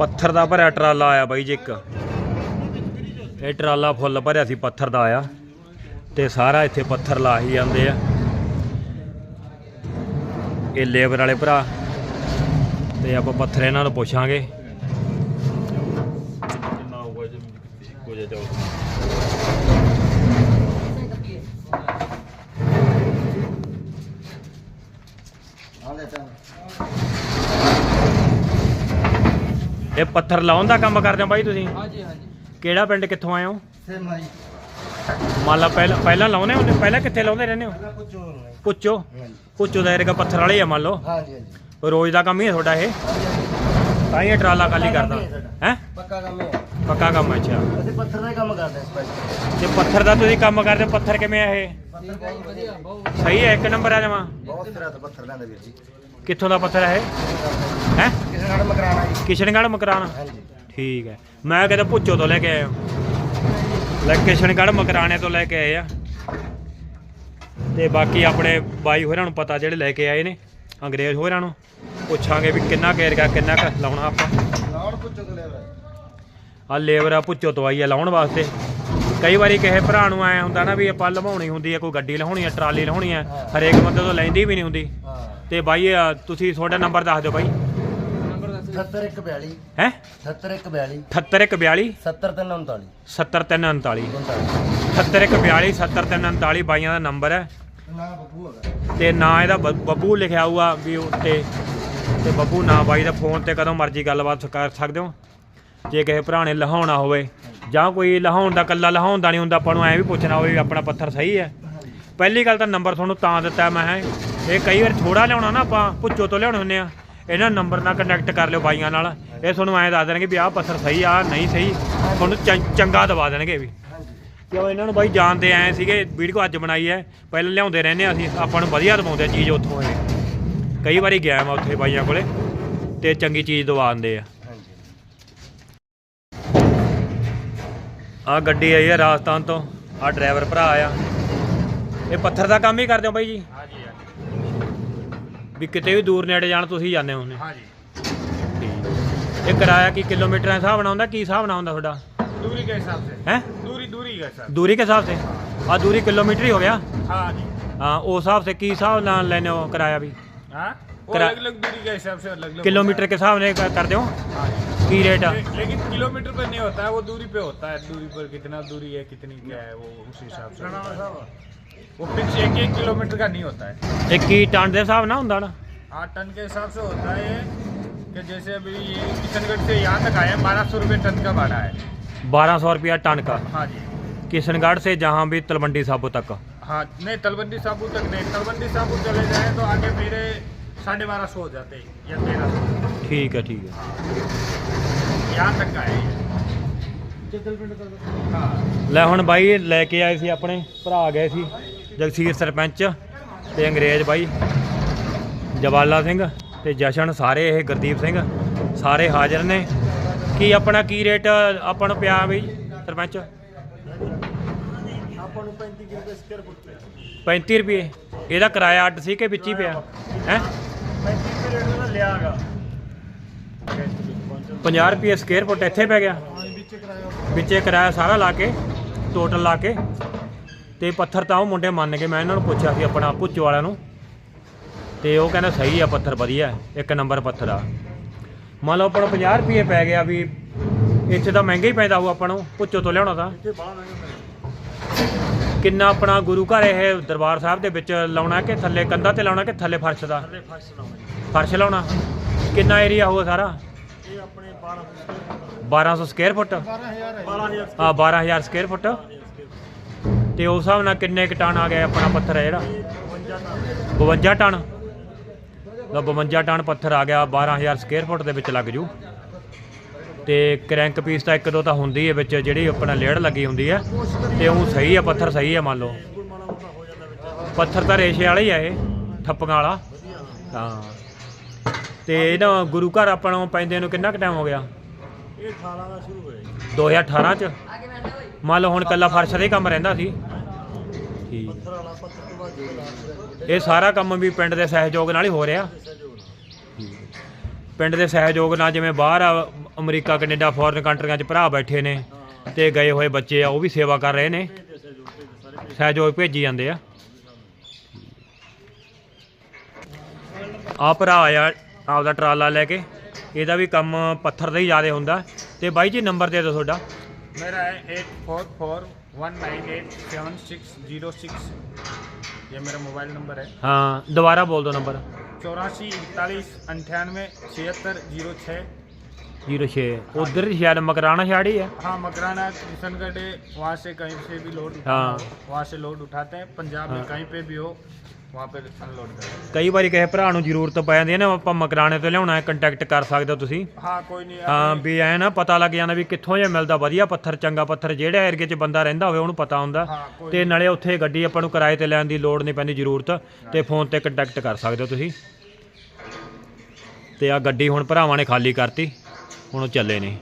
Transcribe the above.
ਪੱਥਰ ਦਾ ਭਰਿਆ ਟਰਾਲਾ ਆਇਆ ਬਾਈ ਜੀ ਇੱਕ। ਇਹ ਟਰਾਲਾ ਫੁੱਲ ਭਰਿਆ ਸੀ, ਪੱਥਰ ਦਾ ਆਇਆ। ਤੇ ਸਾਰਾ ਇੱਥੇ ਪੱਥਰ ਲਾ ਹੀ ਜਾਂਦੇ ਆ। ਇਹ ਲੇਬਰ ਵਾਲੇ ਭਰਾ। ਤੇ ਆਪਾਂ ਪੱਥਰ ਇਹਨਾਂ ਨੂੰ ਪੁੱਛਾਂਗੇ। ਕਿੰਨਾ ਹੋਊਗਾ ਜੀ ਕੁਝ ਜਾਓ ਇਹ ਪੱਥਰ ਲਾਉਣ ਦਾ ਕੰਮ ਕਰਦੇ ਹੋ ਬਾਈ ਤੁਸੀਂ? ਹਾਂਜੀ ਹਾਂਜੀ। ਕਿਹੜਾ ਪਿੰਡ ਕਿੱਥੋਂ ਆਏ ਹੋ? ਸੇਮ ਭਾਈ ਮੰਨ ਲਾ ਪਹਿਲਾਂ ਪਹਿਲਾਂ ਲਾਉਨੇ ਹੁੰਦੇ ਪਹਿਲਾਂ ਕਿੱਥੇ ਲਾਉਂਦੇ ਰਹਿੰਦੇ ਹੋ? ਪਹਿਲਾਂ ਪੁੱਛੋ ਹਾਂਜੀ। ਪੁੱਛੋ ਦਾ ਏਰਗਾ ਪੱਥਰ ਵਾਲੇ ਆ ਮੰਨ ਲਓ। ਹਾਂਜੀ ਹਾਂਜੀ। ਰੋਜ਼ ਦਾ ਕੰਮ ਹੀ ਹੈ ਤੁਹਾਡਾ ਇਹ। ਤਾਂ ਹੀ ਇਹ ਟਰਾਲਾ ਖਾਲੀ ਕਰਦਾ। ਹੈ ਪੱਕਾ ਕੰਮ ਹੈ ਪੱਕਾ ਕੰਮ ਹੈ ਅੱਛਾ। ਅਸੀਂ ਪੱਥਰ ਦਾ ਹੀ ਕੰਮ ਕਰਦੇ ਹਾਂ ਸਪੈਸ਼ਲ ਤੇ ਪੱਥਰ ਦਾ ਤੁਸੀਂ ਕੰਮ ਕਰਦੇ ਹੋ, ਪੱਥਰ ਕਿਵੇਂ ਆ ਇਹ? ਪੱਥਰ ਬਹੁਤ ਵਧੀਆ। ਬਹੁਤ ਸਹੀ ਹੈ ਇੱਕ ਨੰਬਰ ਆ ਜਮਾ। ਬਹੁਤ ਤਰ੍ਹਾਂ ਦਾ ਪੱਥਰ ਲੈਂਦੇ ਵੀਰ ਜੀ। ਕਿੱਥੋਂ ਦਾ ਪੱਥਰ ਹੈ ਇਹ? ਹੈ? ਕਿਸੇ ਨਾਲ ਮਕਰਾਣਾ ਜੀ। ਕਿਸ਼ਨਗੜ੍ਹ ਮਕਰਾਨ ਹਾਂਜੀ। ਠੀਕ ਹੈ। ਮੈਂ ਕਹਿੰਦਾ ਭੁੱਚੋ ਤੋਂ ਲੈ ਕੇ ਆਇਆ। ਲੈ ਕਿਸ਼ਨਗੜ੍ਹ ਮਕਰਾਣੇ ਤੋਂ ਲੈ ਕੇ ਆਏ ਆ। ਤੇ ਬਾਕੀ ਆਪਣੇ ਬਾਈ ਹੋਰਾਂ ਨੂੰ ਪਤਾ ਜਿਹੜੇ ਲੈ ਕੇ ਆਏ ਨੇ ਅੰਗਰੇਜ਼ ਹੋਰਾਂ ਨੂੰ। ਪੁੱਛਾਂਗੇ ਵੀ ਕਿੰਨਾ ਕੇਰ ਗਿਆ ਕਿੰਨਾ ਕੁ ਲਾਉਣਾ ਆਪਾਂ। ਲਾਉਣ ਪੁੱਛੋ ਤੋਂ ਲੈ ਵੇ ਆ ਲੇਬਰ ਆ ਭੁੱਚੋ ਤੋਂ ਆਈ ਆ ਲਾਉਣ ਵਾਸਤੇ। ਕਈ ਵਾਰੀ ਕਿਸੇ ਭਰਾ ਨੂੰ ਆਇਆ ਹੁੰਦਾ ਨਾ ਵੀ ਆਪਾਂ ਲਵਾਉਣੀ ਹੁੰਦੀ ਹੈ ਕੋਈ ਗੱਡੀ ਲਾਉਣੀ ਹੈ ਟਰਾਲੀ ਲਾਉਣੀ ਹੈ। ਹਰੇਕ ਬੰਦੇ ਤੋਂ ਲੈਂਦੀ ਵੀ ਨਹੀਂ ਹੁੰਦੀ। ਹਾਂ। ਤੇ ਬਾਈ ਤੁਸੀਂ ਤੁਹਾਡਾ ਨੰਬਰ ਦੱਸ ਦਿਓ ਬਾਈ। ਨੰਬਰ ਦੱਸ 7142 ਹੈ? 7142 78142 7339 70339 39 78142 70339 ਬਾਈਆਂ ਦਾ ਨੰਬਰ ਹੈ। ਨਾ ਬੱਬੂ ਹੈਗਾ ਤੇ ਨਾਂ ਇਹਦਾ ਬ- ਬੱਬੂ ਲਿਖਿਆ ਹੋਊਗਾ ਵੀ ਉੱਤੇ ਤੇ ਬੱਬੂ ਨਾਂ ਬਾਈ ਦਾ ਫੋਨ ਤੇ ਕਦੋਂ ਮਰਜ਼ੀ ਗੱਲਬਾਤ ਕਰ ਸਕਦੇ ਹੋ। ਜੇ ਕਿਸੇ ਭਰਾ ਨੇ ਲਹਾਉਣਾ ਹੋਵੇ ਜਾਂ ਕੋਈ ਲਹਾਉਣ ਦਾ ਕੱਲਾ ਲਹਾਉਣ ਦਾ ਨਹੀਂ ਹੁੰਦਾ ਆਪਾਂ ਨੂੰ ਐ ਵੀ ਪੁੱਛਣਾ ਹੋਵੇ ਵੀ ਆਪਣਾ ਪੱਥਰ ਸਹੀ ਹੈ। ਪਹਿਲੀ ਗੱਲ ਤਾਂ ਨੰਬਰ ਤੁਹਾਨੂੰ ਤਾਂ ਦਿੱਤਾ ਮੈਂ ਹੈ। ਇਹ ਕਈ ਵਾਰ ਥੋੜਾ ਲਿਆਉਣਾ ਨਾ ਆਪਾਂ, ਪੁੱਛੋ ਤੋਂ ਲਿਆਉਣੇ ਹੁੰਦੇ ਆ। ਇਹਨਾਂ ਨੰਬਰ ਨਾਲ ਕਨੈਕਟ ਕਰ ਲਿਓ ਬਾਈਆਂ ਨਾਲ। ਇਹ ਤੁਹਾਨੂੰ ਐਂ ਦੱਸ ਦੇਣਗੇ ਵੀ ਆਹ ਪੱਥਰ ਸਹੀ ਆ ਨਹੀਂ ਸਹੀ। ਤੁਹਾਨੂੰ ਚੰ- ਚੰਗਾ ਦਵਾ ਦੇਣਗੇ ਵੀ। ਹਾਂਜੀ ਕਿਉਂ ਇਹਨਾਂ ਨੂੰ ਬਾਈ ਜਾਣਦੇ ਆਏ ਸੀਗੇ, ਵੀਡੀਓ ਅੱਜ ਬਣਾਈ ਹੈ ਪਹਿਲਾਂ ਲਿਆਉਂਦੇ ਰਹਿੰਦੇ ਆ ਅਸੀਂ, ਆਪਾਂ ਨੂੰ ਵਧੀਆ ਦਵਾਉਂਦੇ ਆ ਚੀਜ਼ ਉੱਥੋਂ ਇਹ। ਕਈ ਵਾਰੀ ਗਿਆ ਮੈਂ ਉੱਥੇ ਬਾਈਆਂ ਕੋਲੇ, ਤੇ ਚੰਗੀ ਚੀਜ਼ ਦਵਾ ਦਿੰਦੇ ਆ। ਹਾਂਜੀ ਆ ਗੱਡੀ ਆਈ ਆ ਰਾਜਸਥਾਨ ਤੋਂ ਆ ਡਰਾਈਵਰ ਭਰਾ ਆ। ਇਹ ਪੱਥਰ ਦਾ ਕੰਮ ਹੀ ਕਰਦੇ ਹੋ ਬਾਈ ਜੀ? ਹਾਂਜੀ। ਵੀ ਕਿਤੇ ਵੀ ਦੂਰ ਨੇੜੇ ਜਾਣ ਤੁਸੀਂ ਜਾਂਦੇ ਹੋ ਹਾਂਜੀ ਇਹ ਕਿਰਾਇਆ ਕੀ ਕਿਲੋਮੀਟਰਾਂ ਦੇ ਹਿਸਾਬ ਨਾਲ ਹੁੰਦਾ ਕੀ ਹਿਸਾਬ ਨਾਲ ਹੁੰਦਾ ਤੁਹਾਡਾ दूरी के हिसाब से ਹੈ दूरी दूरी का हिसाब ਦੂਰੀ ਕੇ ਹਿਸਾਬ ਸੇ ਆ ਦੂਰੀ ਕਿਲੋਮੀਟਰ ਹੀ ਹੋ ਗਿਆ हाँ जी ਹਾਂ ਉਸ ਹਿਸਾਬ ਸੇ ਕੀ ਹਿਸਾਬ ਨਾਲ ਲੈਨੇ ਹੋ ਕਿਰਾਇਆ ਵੀ हाँ वो करा- अलग अलग दूरी के हिसाब से अलग अलग किलोमीटर के हिसाब से कर- करते हो हाँ जी की रेट है ले- लेकिन किलोमीटर पर नहीं होता है वो दूरी पे होता है दूरी पर कितना दूरी है कितनी क्या है वो उस हिसाब से होता है। वो फिक्स एक एक किलोमीटर का नहीं होता है ਇਹ ਕੀ ਟਨ ਦੇ ਹਿਸਾਬ ਨਾਲ ਹੁੰਦਾ ਨਾ आठ टन के हिसाब से होता है कि जैसे अभी ये किशनगढ़ से यहाँ तक आए बारह सौ रुपये टन का भाड़ा है 1200 रुपया टन का हाँ जी किशनगढ़ से जहाँ भी तलवंडी साबो तक हाँ नहीं तलबंदी साबू तक नहीं तलबंदी साबू चले जाए तो आगे मेरे साढ़े बारह सौ हो जाते हैं या तेरह सौ ठीक है ठीक है यहाँ तक का है ये हाँ ਲੈ ਹੁਣ ਬਾਈ ਲੈ ਕੇ ਆਏ ਸੀ ਆਪਣੇ ਭਰਾ ਗਏ ਸੀ ਜਗਸੀਰ ਸਰਪੰਚ ਤੇ ਅੰਗਰੇਜ਼ ਬਾਈ ਜਵਾਲਾ ਸਿੰਘ ਤੇ ਜਸ਼ਨ ਸਾਰੇ ਇਹ ਗੁਰਦੀਪ ਸਿੰਘ ਸਾਰੇ ਹਾਜ਼ਰ ਨੇ। ਕੀ ਆਪਣਾ ਕੀ ਰੇਟ ਆਪਾਂ ਨੂੰ ਪਿਆ ਬਈ ਸਰਪੰਚ? ਆਪਾਂ ਨੂੰ 35 ਰੁਪਏ ਸਕੁਅਰ ਫੁੱਟ ਪਿਆ 35 ਰੁਪਏ। ਇਹਦਾ ਕਿਰਾਇਆ ਅੱਡ ਸੀ ਕਿ ਵਿੱਚ ਹੀ ਪਿਆ? ਹੈ? 35 ਰੁਪਏ ਰੇਟ ਦਾ ਲਿਆਗਾ 50 ਰੁਪਏ ਸਕੁਅਰ ਫੁੱਟ ਇੱਥੇ ਪੈ ਗਿਆ। ਵਿੱਚ ਕਰਾਇਆ। ਵਿੱਚੇ ਕਿਰਾਇਆ ਸਾਰਾ ਲਾ ਕੇ ਟੋਟਲ ਲਾ ਕੇ। ਤੇ ਪੱਥਰ ਤਾਂ ਉਹ ਮੁੰਡੇ ਮੰਨ ਗਏ ਮੈਂ ਇਹਨਾਂ ਨੂੰ ਪੁੱਛਿਆ ਸੀ ਆਪਣਾ ਪੁੱਚੋ ਵਾਲਿਆਂ ਨੂੰ। ਤੇ ਉਹ ਕਹਿੰਦਾ ਸਹੀ ਆ ਪੱਥਰ ਵਧੀਆ ਇੱਕ ਨੰਬਰ ਪੱਥਰ ਆ। ਮੰਨ ਲਓ ਆਪਾਂ ਨੂੰ 50 ਰੁਪਏ ਪੈ ਗਿਆ ਵੀ ਇੱਥੇ ਤਾਂ ਮਹਿੰਗਾ ਹੀ ਪੈਂਦਾ ਹੋਊ ਆਪਾਂ ਨੂੰ ਪੁੱਚੋ ਤੋਂ ਲਿਆਉਣਾ ਤਾਂ। ਕਿੰਨਾ ਆਪਣਾ ਗੁਰੂ ਘਰ ਇਹ ਦਰਬਾਰ ਸਾਹਿਬ ਦੇ ਵਿੱਚ ਲਾਉਣਾ ਕਿ ਥੱਲੇ ਕੰਧਾਂ ਤੇ ਲਾਉਣਾ ਕਿ ਥੱਲੇ ਫਰਸ਼ ਦਾ? ਥੱਲੇ ਫਰਸ਼ ਲਾਉਣਾ ਫਰਸ਼ ਲਾਉਣਾ। ਕਿੰਨਾ ਏਰੀਆ ਹੋਊਗਾ ਸਾਰਾ? ਇਹ ਆਪਣੇ 12 1200 ਸਕੁਅਰ ਫੁੱਟ 12000 ਹੈ 12000 ਆ 12000 ਸਕੁਅਰ ਫੁੱਟ ਤੇ ਉਸ ਹਿਸਾਬ ਨਾਲ ਕਿੰਨੇ ਕੁ ਟਨ ਆ ਗਿਆ ਆਪਣਾ ਪੱਥਰ ਹੈ ਜਿਹੜਾ? 52 ਟਨ। ਲਓ 52 ਟਨ ਪੱਥਰ ਆ ਗਿਆ 12000 ਸਕੁਅਰ ਫੁੱਟ ਦੇ ਵਿੱਚ ਲੱਗ ਜੂ। ਤੇ ਕਰੈਂਕ ਪੀਸ ਤਾਂ ਇੱਕ ਦੋ ਤਾਂ ਹੁੰਦੀ ਹੈ ਵਿੱਚ ਜਿਹੜੀ ਆਪਣਾ ਲੇੜ ਲੱਗੀ ਹੁੰਦੀ ਹੈ ਤੇ ਉਹ ਸਹੀ ਹੈ ਪੱਥਰ ਸਹੀ ਹੈ ਮੰਨ ਲਓ। ਪੱਥਰ ਤਾਂ ਰੇਸ਼ੇ ਵਾਲਾ ਹੀ ਆ ਇਹ ਠੱਪੀਆਂ ਵਾਲਾ। ਹਾਂ। ਤੇ ਇਹਨਾਂ ਗੁਰੂ ਘਰ ਆਪਾਂ ਨੂੰ ਪੈਂਦੇ ਨੂੰ ਕਿੰਨਾ ਕੁ ਟਾਈਮ ਹੋ ਗਿਆ? ਇਹ 18 ਦਾ ਸ਼ੁਰੂ ਹੋਇਆ ਜੀ। 2018 ਚ? ਮੰਨ ਲਓ ਹੁਣ ਕੱਲਾ ਫਰਸ਼ ਦਾ ਹੀ ਕੰਮ ਰਹਿੰਦਾ ਸੀ। ਠੀਕ ਪੱਥਰ ਵਾਲਾ ਪੱਥਰ ਤੋਂ ਬਾਅਦ ਜਿਹੜਾ ਇਹ ਸਾਰਾ ਕੰਮ ਵੀ ਪਿੰਡ ਦੇ ਸਹਿਯੋਗ ਨਾਲ ਹੀ ਹੋ ਰਿਹਾ ਪਿੰਡ ਦੇ ਸਹਿਯੋਗ ਨਾਲ ਜਿਵੇਂ ਬਾਹਰ ਆ, ਅਮਰੀਕਾ ਕੈਨੇਡਾ ਫੋਰਨ ਕੰਟਰੀਆਂ 'ਚ ਭਰਾ ਬੈਠੇ ਨੇ ਤੇ ਗਏ ਹੋਏ ਬੱਚੇ ਆ ਉਹ ਵੀ ਸੇਵਾ ਕਰ ਰਹੇ ਨੇ ਤੇ ਸਹਿਯੋਗ ਤੇ ਸਾਰੇ ਸਹਿਯੋਗ ਭੇਜੀ ਜਾਂਦੇ ਆ ਆ ਭਰਾ ਆ ਆਪਦਾ ਟਰਾਲਾ ਲੈ ਕੇ ਇਹਦਾ ਵੀ ਕੰਮ ਪੱਥਰ ਦਾ ਹੀ ਜ਼ਿਆਦਾ ਹੁੰਦਾ ਤੇ ਬਾਈ ਜੀ ਨੰਬਰ ਦੇ ਦਿਓ ਤੁਹਾਡਾ मेरा है एट फोर फोर 198760 ये मेरा मोबाइल नंबर है हाँ दोबारा बोल दो नंबर चौरासी इकतालीस अंठानवे छिहत्तर जीरो छः जीरो छः उधर शायद मकराना शाड़ ही है हाँ मकराना किशनगढ़ है वहाँ से कहीं से भी लोड हाँ। वहाँ से लोड उठाते हैं पंजाब में कहीं पे भी हो ਵਹਾਂ ਕਈ ਵਾਰੀ ਕਿਸੇ ਭਰਾ ਨੂੰ ਜ਼ਰੂਰਤ ਪੈ ਜਾਂਦੀ ਹੈ ਨਾ ਆਪਾਂ ਮਕਰਾਣੇ ਤੋਂ ਲਿਆਉਣਾ ਹੈ ਕੰਟੈਕਟ ਕਰ ਸਕਦੇ ਹੋ ਤੁਸੀਂ ਹਾਂ ਕੋਈ ਨਹੀਂ ਹਾਂ ਵੀ ਐ ਨਾ ਪਤਾ ਲੱਗ ਜਾਂਦਾ ਵੀ ਕਿੱਥੋਂ ਜੇ ਮਿਲਦਾ ਵਧੀਆ ਪੱਥਰ ਚੰਗਾ ਪੱਥਰ ਜਿਹੜੇ ਏਰੀਏ 'ਚ ਬੰਦਾ ਰਹਿੰਦਾ ਹੋਵੇ ਉਹਨੂੰ ਪਤਾ ਹੁੰਦਾ ਹਾਂ, ਤੇ ਨਾਲੇ ਉੱਥੇ ਗੱਡੀ ਆਪਾਂ ਨੂੰ ਕਿਰਾਏ ਤੇ ਲੈਣ ਦੀ ਲੋੜ ਨਹੀਂ ਪੈਂਦੀ ਜ਼ਰੂਰਤ ਤੇ ਫੋਨ ਤੇ ਕੰਟੈਕਟ ਕਰ ਸਕਦੇ ਹੋ ਤੁਸੀਂ ਤੇ ਆ ਗੱਡੀ ਹੁਣ ਭਰਾਵਾਂ ਨੇ ਖਾਲੀ ਕਰਤੀ ਹੁਣ ਉਹ ਚੱਲੇ ਨਹੀਂ